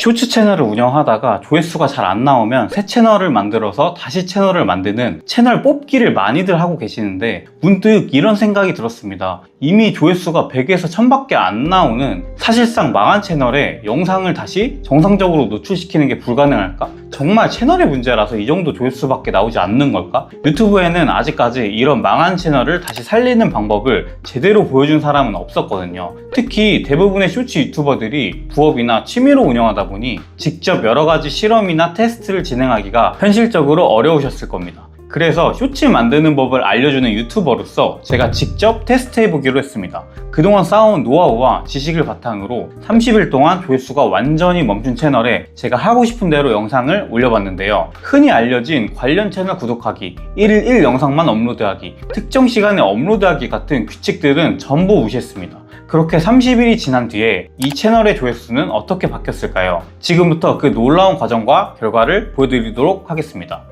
쇼츠 채널을 운영하다가 조회수가 잘 안 나오면 새 채널을 만들어서 다시 채널을 만드는 채널 뽑기를 많이들 하고 계시는데 문득 이런 생각이 들었습니다. 이미 조회수가 100에서 1000밖에 안 나오는 사실상 망한 채널에 영상을 다시 정상적으로 노출시키는 게 불가능할까? 정말 채널의 문제라서 이 정도 조회수밖에 나오지 않는 걸까? 유튜브에는 아직까지 이런 망한 채널을 다시 살리는 방법을 제대로 보여준 사람은 없었거든요. 특히 대부분의 쇼츠 유튜버들이 부업이나 취미로 운영하다 보니 직접 여러 가지 실험이나 테스트를 진행하기가 현실적으로 어려우셨을 겁니다. 그래서 쇼츠 만드는 법을 알려주는 유튜버로서 제가 직접 테스트해보기로 했습니다. 그동안 쌓아온 노하우와 지식을 바탕으로 30일 동안 조회수가 완전히 멈춘 채널에 제가 하고 싶은 대로 영상을 올려봤는데요. 흔히 알려진 관련 채널 구독하기, 1일 1 영상만 업로드하기, 특정 시간에 업로드하기 같은 규칙들은 전부 무시했습니다. 그렇게 30일이 지난 뒤에 이 채널의 조회수는 어떻게 바뀌었을까요? 지금부터 그 놀라운 과정과 결과를 보여드리도록 하겠습니다.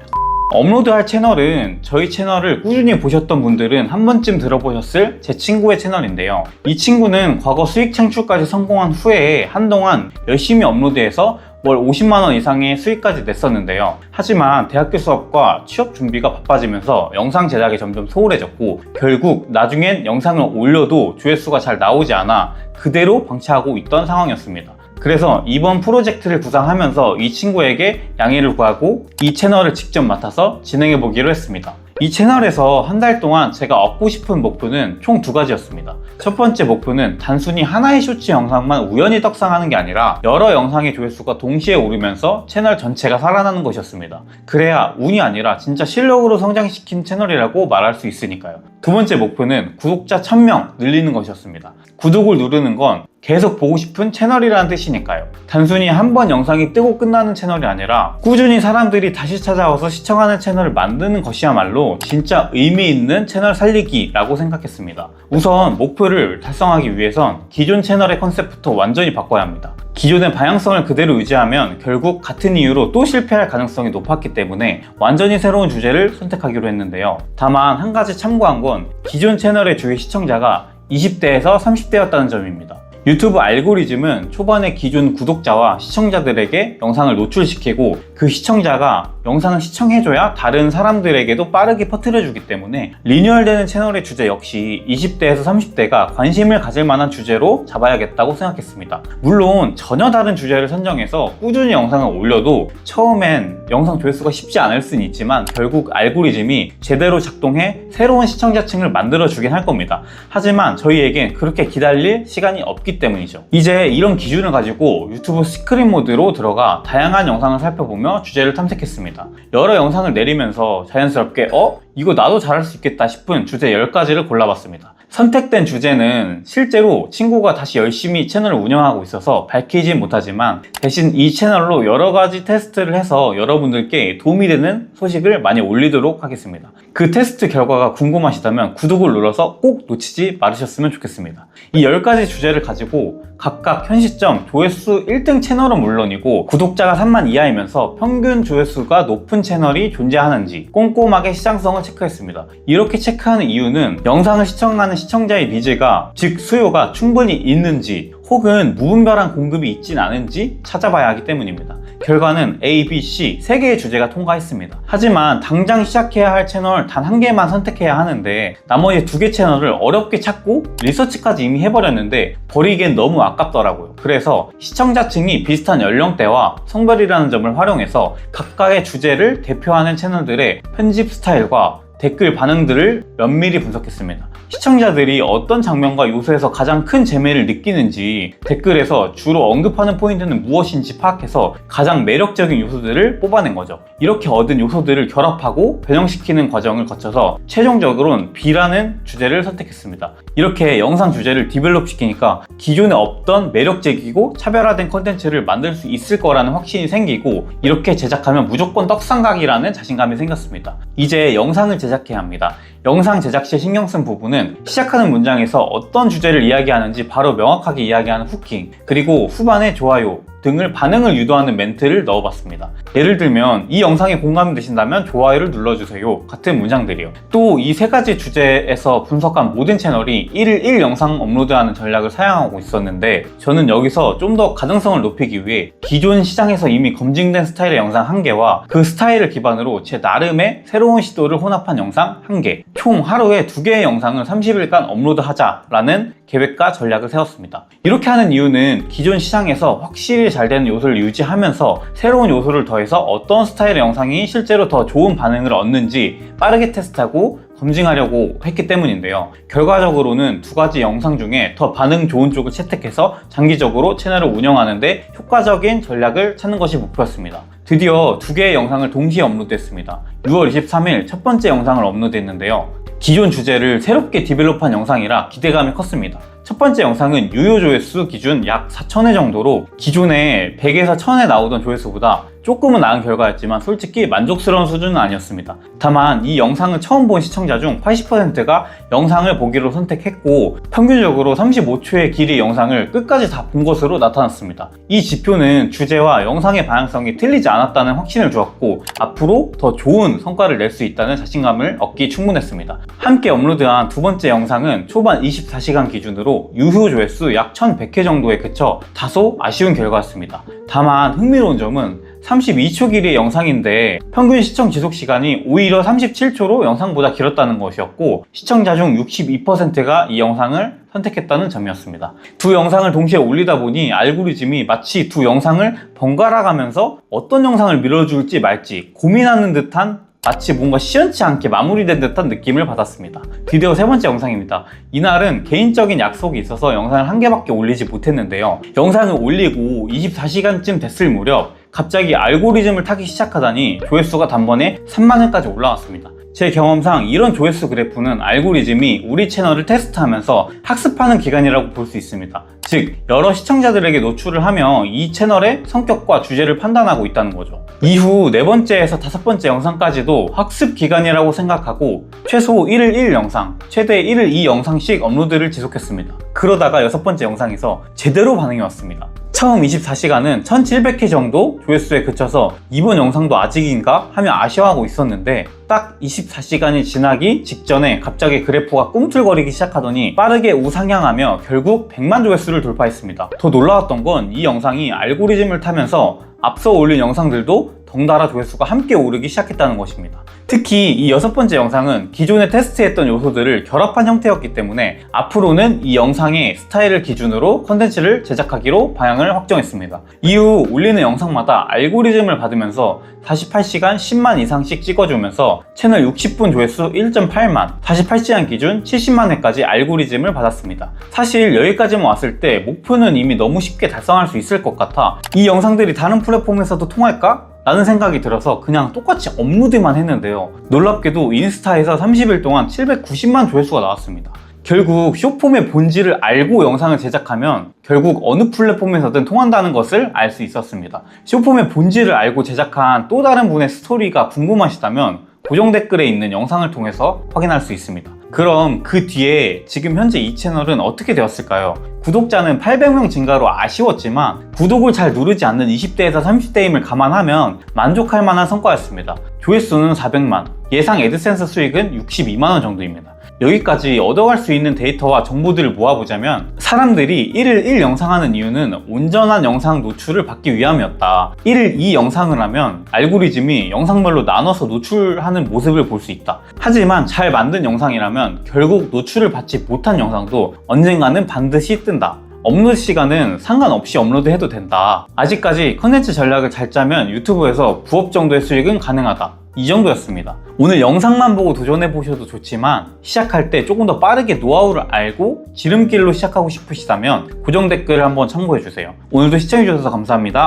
업로드할 채널은 저희 채널을 꾸준히 보셨던 분들은 한 번쯤 들어보셨을 제 친구의 채널인데요. 이 친구는 과거 수익 창출까지 성공한 후에 한동안 열심히 업로드해서 월 50만원 이상의 수익까지 냈었는데요. 하지만 대학교 수업과 취업 준비가 바빠지면서 영상 제작이 점점 소홀해졌고 결국 나중엔 영상을 올려도 조회수가 잘 나오지 않아 그대로 방치하고 있던 상황이었습니다. 그래서 이번 프로젝트를 구상하면서 이 친구에게 양해를 구하고 이 채널을 직접 맡아서 진행해 보기로 했습니다. 이 채널에서 한 달 동안 제가 얻고 싶은 목표는 총 두 가지였습니다. 첫 번째 목표는 단순히 하나의 쇼츠 영상만 우연히 떡상하는 게 아니라 여러 영상의 조회수가 동시에 오르면서 채널 전체가 살아나는 것이었습니다. 그래야 운이 아니라 진짜 실력으로 성장시킨 채널이라고 말할 수 있으니까요. 두 번째 목표는 구독자 1000명 늘리는 것이었습니다. 구독을 누르는 건 계속 보고 싶은 채널이라는 뜻이니까요. 단순히 한 번 영상이 뜨고 끝나는 채널이 아니라 꾸준히 사람들이 다시 찾아와서 시청하는 채널을 만드는 것이야말로 진짜 의미 있는 채널 살리기라고 생각했습니다. 우선 목표를 달성하기 위해선 기존 채널의 컨셉부터 완전히 바꿔야 합니다. 기존의 방향성을 그대로 유지하면 결국 같은 이유로 또 실패할 가능성이 높았기 때문에 완전히 새로운 주제를 선택하기로 했는데요. 다만 한 가지 참고한 건 기존 채널의 주요 시청자가 20대에서 30대였다는 점입니다. 유튜브 알고리즘은 초반에 기존 구독자와 시청자들에게 영상을 노출시키고 그 시청자가 영상을 시청해줘야 다른 사람들에게도 빠르게 퍼뜨려주기 때문에 리뉴얼되는 채널의 주제 역시 20대에서 30대가 관심을 가질 만한 주제로 잡아야겠다고 생각했습니다. 물론 전혀 다른 주제를 선정해서 꾸준히 영상을 올려도 처음엔 영상 조회수가 쉽지 않을 수는 있지만 결국 알고리즘이 제대로 작동해 새로운 시청자층을 만들어주긴 할 겁니다. 하지만 저희에겐 그렇게 기다릴 시간이 없기 때문이죠. 이제 이런 기준을 가지고 유튜브 스크린 모드로 들어가 다양한 영상을 살펴보 며 주제를 탐색했습니다. 여러 영상을 내리면서 자연스럽게 어? 이거 나도 잘할 수 있겠다 싶은 주제 10가지를 골라봤습니다. 선택된 주제는 실제로 친구가 다시 열심히 채널을 운영하고 있어서 밝히진 못하지만 대신 이 채널로 여러 가지 테스트를 해서 여러분들께 도움이 되는 소식을 많이 올리도록 하겠습니다. 그 테스트 결과가 궁금하시다면 구독을 눌러서 꼭 놓치지 말으셨으면 좋겠습니다. 이 10가지 주제를 가지고 각각 현 시점 조회수 1등 채널은 물론이고 구독자가 3만 이하이면서 평균 조회수가 높은 채널이 존재하는지 꼼꼼하게 시장성을 체크했습니다. 이렇게 체크하는 이유는 영상을 시청하는 시청자의 니즈가 즉 수요가 충분히 있는지 혹은 무분별한 공급이 있진 않은지 찾아봐야 하기 때문입니다. 결과는 A, B, C 세 개의 주제가 통과했습니다. 하지만 당장 시작해야 할 채널 단 한 개만 선택해야 하는데 나머지 두 개 채널을 어렵게 찾고 리서치까지 이미 해버렸는데 버리기엔 너무 아깝더라고요. 그래서 시청자층이 비슷한 연령대와 성별이라는 점을 활용해서 각각의 주제를 대표하는 채널들의 편집 스타일과 댓글 반응들을 면밀히 분석했습니다. 시청자들이 어떤 장면과 요소에서 가장 큰 재미를 느끼는지 댓글에서 주로 언급하는 포인트는 무엇인지 파악해서 가장 매력적인 요소들을 뽑아낸 거죠. 이렇게 얻은 요소들을 결합하고 변형시키는 과정을 거쳐서 최종적으로는 B라는 주제를 선택했습니다. 이렇게 영상 주제를 디벨롭 시키니까 기존에 없던 매력적이고 차별화된 컨텐츠를 만들 수 있을 거라는 확신이 생기고 이렇게 제작하면 무조건 떡상각이라는 자신감이 생겼습니다. 이제 영상을 제작 해야 합니다. 영상 제작 시에 신경 쓴 부분은 시작하는 문장에서 어떤 주제를 이야기하는지 바로 명확하게 이야기하는 후킹, 그리고 후반에 좋아요, 등을 반응을 유도하는 멘트를 넣어봤습니다. 예를 들면 이 영상에 공감이 되신다면 좋아요를 눌러주세요 같은 문장들이요. 또 이 세 가지 주제에서 분석한 모든 채널이 1일 1 영상 업로드하는 전략을 사용하고 있었는데 저는 여기서 좀 더 가능성을 높이기 위해 기존 시장에서 이미 검증된 스타일의 영상 한 개와 그 스타일을 기반으로 제 나름의 새로운 시도를 혼합한 영상 한 개, 총 하루에 두 개의 영상을 30일간 업로드하자라는 계획과 전략을 세웠습니다. 이렇게 하는 이유는 기존 시장에서 확실히 잘 되는 요소를 유지하면서 새로운 요소를 더해서 어떤 스타일의 영상이 실제로 더 좋은 반응을 얻는지 빠르게 테스트하고 검증하려고 했기 때문인데요. 결과적으로는 두 가지 영상 중에 더 반응 좋은 쪽을 채택해서 장기적으로 채널을 운영하는데 효과적인 전략을 찾는 것이 목표였습니다. 드디어 두 개의 영상을 동시에 업로드했습니다. 6월 23일 첫 번째 영상을 업로드했는데요. 기존 주제를 새롭게 디벨롭한 영상이라 기대감이 컸습니다. 첫 번째 영상은 유효 조회수 기준 약 4,000회 정도로 기존에 100에서 1,000회 나오던 조회수보다 조금은 나은 결과였지만 솔직히 만족스러운 수준은 아니었습니다. 다만 이 영상을 처음 본 시청자 중 80%가 영상을 보기로 선택했고 평균적으로 35초의 길이 영상을 끝까지 다 본 것으로 나타났습니다. 이 지표는 주제와 영상의 방향성이 틀리지 않았다는 확신을 주었고 앞으로 더 좋은 성과를 낼 수 있다는 자신감을 얻기 충분했습니다. 함께 업로드한 두 번째 영상은 초반 24시간 기준으로 유효 조회수 약 1100회 정도에 그쳐 다소 아쉬운 결과였습니다. 다만 흥미로운 점은 32초 길이의 영상인데 평균 시청 지속 시간이 오히려 37초로 영상보다 길었다는 것이었고 시청자 중 62%가 이 영상을 선택했다는 점이었습니다. 두 영상을 동시에 올리다 보니 알고리즘이 마치 두 영상을 번갈아 가면서 어떤 영상을 밀어줄지 말지 고민하는 듯한 마치 뭔가 시원치 않게 마무리된 듯한 느낌을 받았습니다. 드디어 세 번째 영상입니다. 이날은 개인적인 약속이 있어서 영상을 한 개밖에 올리지 못했는데요. 영상을 올리고 24시간쯤 됐을 무렵 갑자기 알고리즘을 타기 시작하다니 조회수가 단번에 3만회까지 올라왔습니다. 제 경험상 이런 조회수 그래프는 알고리즘이 우리 채널을 테스트하면서 학습하는 기간이라고 볼 수 있습니다. 즉, 여러 시청자들에게 노출을 하며 이 채널의 성격과 주제를 판단하고 있다는 거죠. 이후 네 번째에서 다섯 번째 영상까지도 학습 기간이라고 생각하고 최소 1일 1 영상, 최대 1일 2 영상씩 업로드를 지속했습니다. 그러다가 여섯 번째 영상에서 제대로 반응이 왔습니다. 처음 24시간은 1700회 정도 조회수에 그쳐서 이번 영상도 아직인가 하며 아쉬워하고 있었는데 딱 24시간이 지나기 직전에 갑자기 그래프가 꿈틀거리기 시작하더니 빠르게 우상향하며 결국 100만 조회수를 돌파했습니다. 더 놀라웠던 건 이 영상이 알고리즘을 타면서 앞서 올린 영상들도 덩달아 조회수가 함께 오르기 시작했다는 것입니다. 특히 이 여섯 번째 영상은 기존에 테스트했던 요소들을 결합한 형태였기 때문에 앞으로는 이 영상의 스타일을 기준으로 컨텐츠를 제작하기로 방향을 확정했습니다. 이후 올리는 영상마다 알고리즘을 받으면서 48시간 10만 이상씩 찍어주면서 채널 60분 조회수 1.8만, 48시간 기준 70만 회까지 알고리즘을 받았습니다. 사실 여기까지만 왔을 때 목표는 이미 너무 쉽게 달성할 수 있을 것 같아 이 영상들이 다른 플랫폼에서도 통할까? 라는 생각이 들어서 그냥 똑같이 업로드만 했는데요. 놀랍게도 인스타에서 30일 동안 790만 조회수가 나왔습니다. 결국 쇼폼의 본질을 알고 영상을 제작하면 결국 어느 플랫폼에서든 통한다는 것을 알 수 있었습니다. 쇼폼의 본질을 알고 제작한 또 다른 분의 스토리가 궁금하시다면 고정 댓글에 있는 영상을 통해서 확인할 수 있습니다. 그럼 그 뒤에 지금 현재 이 채널은 어떻게 되었을까요? 구독자는 800명 증가로 아쉬웠지만 구독을 잘 누르지 않는 20대에서 30대임을 감안하면 만족할 만한 성과였습니다. 조회수는 400만, 예상 애드센스 수익은 62만원 정도입니다. 여기까지 얻어갈 수 있는 데이터와 정보들을 모아보자면 사람들이 1일 1 영상하는 이유는 온전한 영상 노출을 받기 위함이었다. 1일 2 영상을 하면 알고리즘이 영상별로 나눠서 노출하는 모습을 볼 수 있다. 하지만 잘 만든 영상이라면 결국 노출을 받지 못한 영상도 언젠가는 반드시 뜬다. 업로드 시간은 상관없이 업로드해도 된다. 아직까지 컨텐츠 전략을 잘 짜면 유튜브에서 부업 정도의 수익은 가능하다. 이 정도였습니다. 오늘 영상만 보고 도전해 보셔도 좋지만 시작할 때 조금 더 빠르게 노하우를 알고 지름길로 시작하고 싶으시다면 고정 댓글을 한번 참고해 주세요. 오늘도 시청해 주셔서 감사합니다.